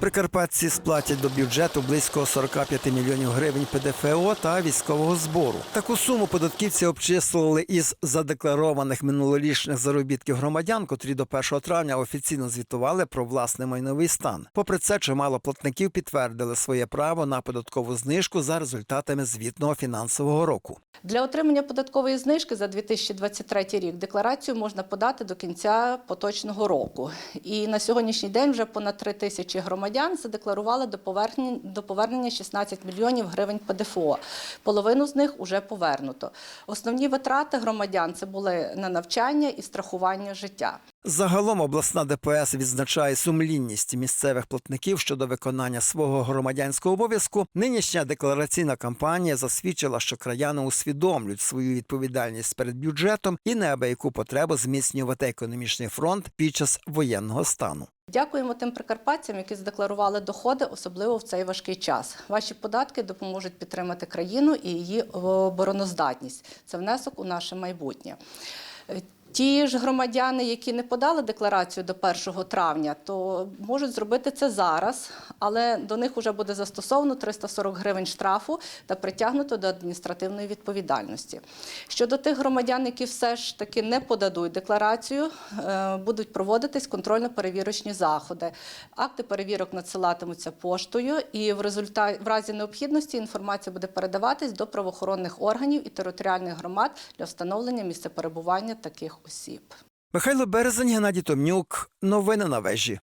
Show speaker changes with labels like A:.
A: Прикарпатці сплатять до бюджету близько 45 мільйонів гривень ПДФО та військового збору. Таку суму податківці обчислили із задекларованих минулорічних заробітків громадян, котрі до 1 травня офіційно звітували про власний майновий стан. Попри це, чимало платників підтвердили своє право на податкову знижку за результатами звітного фінансового року.
B: Для отримання податкової знижки за 2023 рік декларацію можна подати до кінця поточного року. І на сьогоднішній день вже понад 3 тисячі громадян задекларували до повернення, до повернення 16 мільйонів гривень ПДФО. Половину з них вже повернуто. Основні витрати громадян це були на навчання і страхування життя.
A: Загалом обласна ДПС відзначає сумлінність місцевих платників щодо виконання свого громадянського обов'язку. Нинішня деклараційна кампанія засвідчила, що краяни усвідомлюють свою відповідальність перед бюджетом і неабияку потребу зміцнювати економічний фронт під час воєнного стану.
B: Дякуємо тим прикарпатцям, які задекларували доходи, особливо в цей важкий час. Ваші податки допоможуть підтримати країну і її обороноздатність. Це внесок у наше майбутнє. Ті ж громадяни, які не подали декларацію до 1 травня, то можуть зробити це зараз, але до них вже буде застосовано 340 гривень штрафу та притягнуто до адміністративної відповідальності. Щодо тих громадян, які все ж таки не подадуть декларацію, е, будуть проводитись контрольно-перевірочні заходи. Акти перевірок надсилатимуться поштою, і в результаті в разі необхідності інформація буде передаватись до правоохоронних органів і територіальних громад для встановлення місця перебування таких осіб.
A: Михайло Березень, Геннадій Томнюк. Новини на вежі.